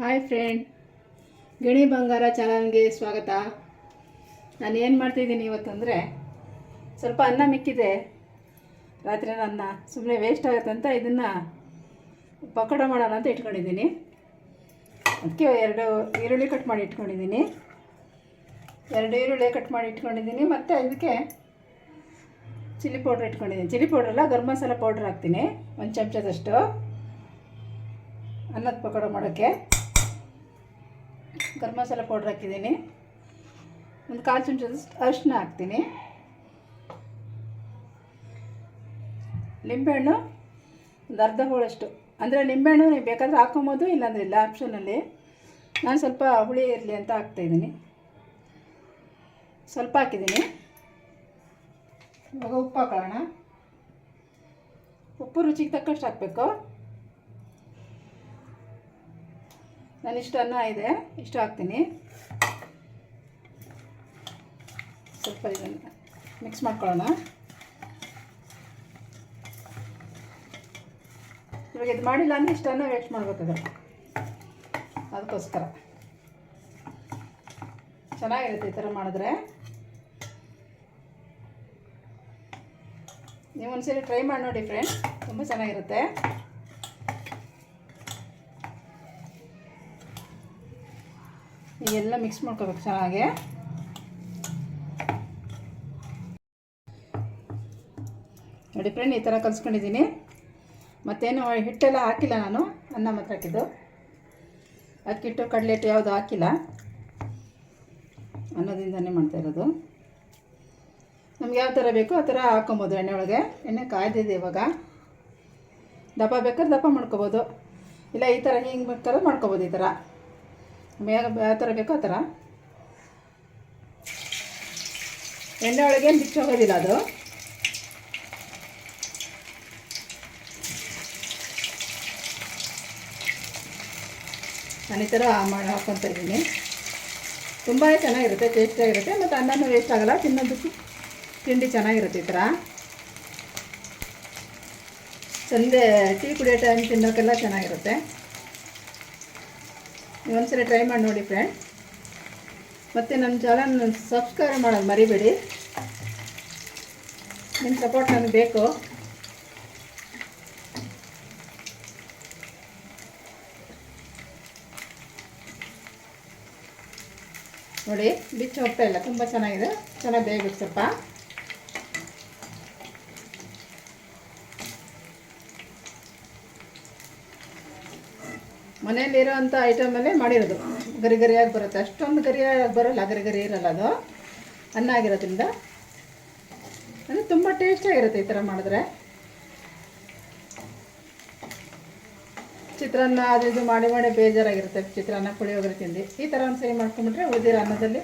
Hi friend ಗಿಣಿ ಬಂಗಾರ ಚಾನಲ್ಗೆ ಸ್ವಾಗತ. ನಾನು ಏನು ಮಾಡ್ತಿದ್ದೀನಿ ಇವತ್ತಂದರೆ ಸ್ವಲ್ಪ ಅನ್ನ ಮಿಕ್ಕಿದೆ. ರಾತ್ರಿ ಅನ್ನ ಸುಮ್ಮನೆ ವೇಸ್ಟ್ ಆಗುತ್ತೆ ಅಂತ ಇದನ್ನು ಪಕೋಡ ಮಾಡೋಣ ಅಂತ ಇಟ್ಕೊಂಡಿದ್ದೀನಿ. ಅದಕ್ಕೆ ಎರಡು ಈರುಳ್ಳಿ ಕಟ್ ಮಾಡಿ ಇಟ್ಕೊಂಡಿದ್ದೀನಿ. ಎರಡು ಈರುಳ್ಳಿ ಕಟ್ ಮಾಡಿ ಇಟ್ಕೊಂಡಿದ್ದೀನಿ ಮತ್ತು ಇದಕ್ಕೆ ಚಿಲ್ಲಿ ಪೌಡ್ರ್ ಇಟ್ಕೊಂಡಿದ್ದೀನಿ. ಚಿಲ್ಲಿ ಪೌಡ್ರಲ್ಲ ಗರಂ ಮಸಾಲ ಪೌಡ್ರ್ ಹಾಕ್ತೀನಿ. ಒಂದು ಚಮಚದಷ್ಟು ಅನ್ನದ ಪಕೋಡ ಮಾಡೋಕ್ಕೆ. ಗರಂ ಮಸಾಲ ಪೌಡ್ರ್ ಹಾಕಿದ್ದೀನಿ. ಒಂದು ಕಾಲು ಚಮಚದಷ್ಟು ಅರಿಶಿನ ಹಾಕ್ತೀನಿ. ಲಿಂಬೆಹಣ್ಣು ಒಂದು ಅರ್ಧ ಹೋಳಷ್ಟು. ಅಂದರೆ ಲಿಂಬೆಹಣ್ಣು ನೀವು ಬೇಕಾದರೆ ಹಾಕೊಬೋದು, ಇಲ್ಲಾಂದ್ರೆ ಇಲ್ಲ ಆಪ್ಷನಲ್ಲಿ ನಾನು ಸ್ವಲ್ಪ ಹುಳಿ ಇರಲಿ ಅಂತ ಹಾಕ್ತಾಯಿದ್ದೀನಿ ಸ್ವಲ್ಪ ಹಾಕಿದ್ದೀನಿ. ಇವಾಗ ಉಪ್ಪು ಹಾಕೋಣ ಉಪ್ಪು ರುಚಿಗೆ ತಕ್ಕಷ್ಟು ಹಾಕಬೇಕು. ನಾನು ಅನ್ನ ಇದೆ, ಇಷ್ಟು ಹಾಕ್ತೀನಿ. ಸ್ವಲ್ಪ ಇದನ್ನು ಮಿಕ್ಸ್ ಮಾಡ್ಕೊಳ್ಳೋಣ. ಇವಾಗ ಇದು ಮಾಡಿಲ್ಲ ಅಂದರೆ ಇಷ್ಟು ಅನ್ನ ವೇಸ್ಟ್ ಮಾಡಬೇಕಾಗತ್ತೆ. ಅದಕ್ಕೋಸ್ಕರ. ಚೆನ್ನಾಗಿರುತ್ತೆ ಈ ಥರ ಮಾಡಿದ್ರೆ. ನೀವು ಒಂದ್ಸರಿ ಟ್ರೈ ಮಾಡಿ ನೋಡಿ ಫ್ರೆಂಡ್ಸ್ ತುಂಬ ಚೆನ್ನಾಗಿರುತ್ತೆ. ಎಲ್ಲ ಮಿಕ್ಸ್ ಮಾಡ್ಕೋಬೇಕು ಚೆನ್ನಾಗೆ. ನೋಡಿ ಫ್ರೆಂಡ್ ಈ ಥರ ಕಲಿಸ್ಕೊಂಡಿದ್ದೀನಿ. ಮತ್ತೇನು ಹಿಟ್ಟೆಲ್ಲ ಹಾಕಿಲ್ಲ ನಾನು, ಅನ್ನ ಮಾತ್ರ ಹಾಕಿದ್ದು. ಅಕ್ಕಿಟ್ಟು ಕಡಲೆ ಹಿಟ್ಟು ಯಾವುದು ಹಾಕಿಲ್ಲ. ಅನ್ನದಿಂದನೇ ಮಾಡ್ತಾ ಇರೋದು. ನಮ್ಗೆ ಯಾವ ಥರ ಬೇಕೋ ಆ ಥರ ಹಾಕೊಬೋದು ಎಣ್ಣೆ ಒಳಗೆ. ಎಣ್ಣೆ ಕಾಯ್ದಿದೆ ಇವಾಗ. ದಪ್ಪ ಬೇಕಾದ್ರೆ ದಪ್ಪ ಮಾಡ್ಕೊಬೋದು. ಇಲ್ಲ ಈ ಥರ ಹಿಂಗೆ ಬೇಕಾದ್ರೆ ಮಾಡ್ಕೋಬೋದು ಈ ಥರ ಯಾವ ಯಾವ ಥರ ಬೇಕೋ ಆ ಥರ ಎಣ್ಣೆ ಒಳಗೆ ಮಿಚ್ಚೋಗೋದಿಲ್ಲ ಅದು? ನಾನು ಈ ಥರ ಮಾಡಿ ಹಾಕ್ಕೊತ ಇದ್ದೀನಿ. ತುಂಬಾ ಚೆನ್ನಾಗಿರುತ್ತೆ, ಟೇಸ್ಟಿಯಾಗಿರುತ್ತೆ, ಮತ್ತು ಅನ್ನನೂ ವೇಸ್ಟ್ ಆಗೋಲ್ಲ, ತಿನ್ನೋದಕ್ಕೂ ತಿಂಡಿ ಚೆನ್ನಾಗಿರುತ್ತೆ ಈ ಥರ ಸಂಜೆ ಟೀ ಕುಡಿಯೋ ಟೈಮ್ ತಿನ್ನೋಕ್ಕೆಲ್ಲ ಚೆನ್ನಾಗಿರುತ್ತೆ. ನೀವು ಒಂದ್ಸರಿ ಟ್ರೈ ಮಾಡಿ ನೋಡಿ ಫ್ರೆಂಡ್ ಮತ್ತು ನನ್ನ ಚಾನಲ್ ಸಬ್ಸ್ಕ್ರೈಬ್ ಮಾಡೋದು ಮರಿಬೇಡಿ. ನಿಮ್ಮ ಸಪೋರ್ಟ್ ನನಗೆ ಬೇಕು. ನೋಡಿ, ಬಿಚ್ಚು ಹೋಗ್ತಾ ಇಲ್ಲ ತುಂಬ ಚೆನ್ನಾಗಿದೆ. ಚೆನ್ನಾಗಿ ಬೇಯಬೇಕು ಸ್ವಲ್ಪ ಮನೆಯಲ್ಲಿರೋವಂಥ ಐಟಮಲ್ಲೇ ಮಾಡಿರೋದು. ಗರಿ ಗರಿಯಾಗಿ ಬರುತ್ತೆ. ಅಷ್ಟೊಂದು ಗರಿಯಾಗಿ ಬರೋಲ್ಲ, ಗರಿ ಗರಿ ಇರಲ್ಲ ಅದು. ಅನ್ನ ಆಗಿರೋದ್ರಿಂದ. ಅಂದರೆ ತುಂಬ ಟೇಸ್ಟಿಯಾಗಿರುತ್ತೆ ಈ ಥರ ಮಾಡಿದ್ರೆ. ಚಿತ್ರಾನ್ನ ಅದು ಇದು ಮಾಡಿ ಮಾಡಿ ಬೇಜಾರಾಗಿರುತ್ತೆ. ಚಿತ್ರಾನ್ನ ಪುಳಿಯೋಗರೆ ತಿಂದು. ಈ ಥರ ಒಂದು ಸರಿ ಮಾಡ್ಕೊಂಬಿಟ್ರೆ ಉಳಿದಿರೋ ಅನ್ನದಲ್ಲಿ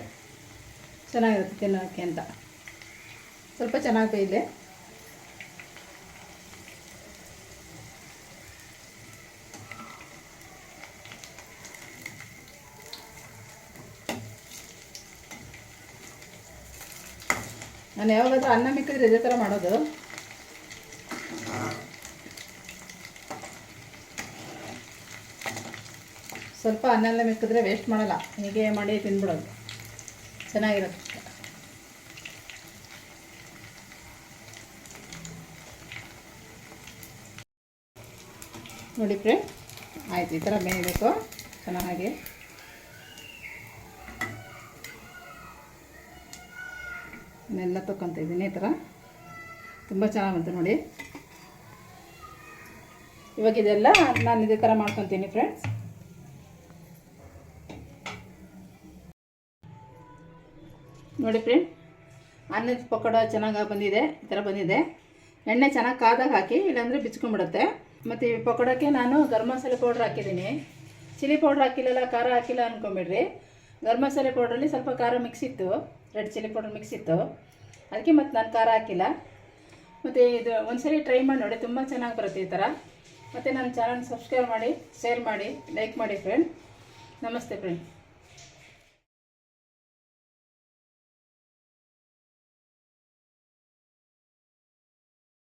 ಚೆನ್ನಾಗಿರುತ್ತೆ ತಿನ್ನೋಕ್ಕೆ ಅಂತ. ಸ್ವಲ್ಪ ಚೆನ್ನಾಗಿ ಬೇಯಲಿ. ನಾನು ಯಾವಾಗಾದ್ರೂ ಅನ್ನ ಮಿಕ್ಕಿದ್ರೆ ಇದೇ ಥರ ಮಾಡೋದು. ಸ್ವಲ್ಪ ಅನ್ನೆಲ್ಲ ಮಿಕ್ಕಿದ್ರೆ ವೇಸ್ಟ್ ಮಾಡಲ್ಲ. ಹೀಗೆ ಮಾಡಿ ತಿನ್ಬಿಡೋದು. ಚೆನ್ನಾಗಿರುತ್ತೆ. ನೋಡಿ ಫ್ರೆಂಡ್, ಆಯ್ತು ಈ ಥರ ಬೇಯಬೇಕು ಚೆನ್ನಾಗಿ. ಇನ್ನೆಲ್ಲ ತಕ್ಕಂತ ಇದ್ದೀನಿ ಈ ಥರ ತುಂಬ ಚೆನ್ನಾಗಿ ಬಂತು ನೋಡಿ. ಇವಾಗ ಇದೆಲ್ಲ ನಾನು ಇದೇ ಥರ ಮಾಡ್ಕೊತೀನಿ ಫ್ರೆಂಡ್ಸ್ ನೋಡಿ ಫ್ರೆಂಡ್ ಅನ್ನದ ಪಕೋಡ ಚೆನ್ನಾಗಿ ಬಂದಿದೆ, ಈ ಥರ ಬಂದಿದೆ. ಎಣ್ಣೆ ಚೆನ್ನಾಗಿ ಕಾದಾಗ ಹಾಕಿ, ಇಲ್ಲಾಂದರೆ ಬಿಚ್ಕೊಂಡ್ಬಿಡುತ್ತೆ. ಮತ್ತು ಈ ಪಕೋಡಕ್ಕೆ ನಾನು ಗರಂ ಮಸಾಲೆ ಪೌಡ್ರ್ ಹಾಕಿದ್ದೀನಿ. ಚಿಲ್ಲಿ ಪೌಡ್ರ್ ಹಾಕಿಲ್ಲಲ್ಲ, ಖಾರ ಹಾಕಿಲ್ಲ ಅಂದ್ಕೊಂಬಿಡ್ರಿ ಗರಂ ಮಸಾಲೆ ಪೌಡ್ರಲ್ಲಿ ಸ್ವಲ್ಪ ಖಾರ ಮಿಕ್ಸ್ ಇತ್ತು. ರೆಡ್ ಚಿಲ್ಲಿ ಪೌಡರ್ ಮಿಕ್ಸ್ ಇತ್ತು. ಅದಕ್ಕೆ ಮತ್ತೆ ನಾನು ಖಾರ ಹಾಕಿಲ್ಲ. ಮತ್ತು ಇದು ಒಂದ್ಸರಿ ಟ್ರೈ ಮಾಡಿ ನೋಡಿ, ತುಂಬ ಚೆನ್ನಾಗಿ ಬರುತ್ತೆ ಈ ಥರ ಮತ್ತು ನನ್ನ ಚಾನಲ್ ಸಬ್ಸ್ಕ್ರೈಬ್ ಮಾಡಿ ಶೇರ್ ಮಾಡಿ ಲೈಕ್ ಮಾಡಿ ಫ್ರೆಂಡ್ ನಮಸ್ತೆ ಫ್ರೆಂಡ್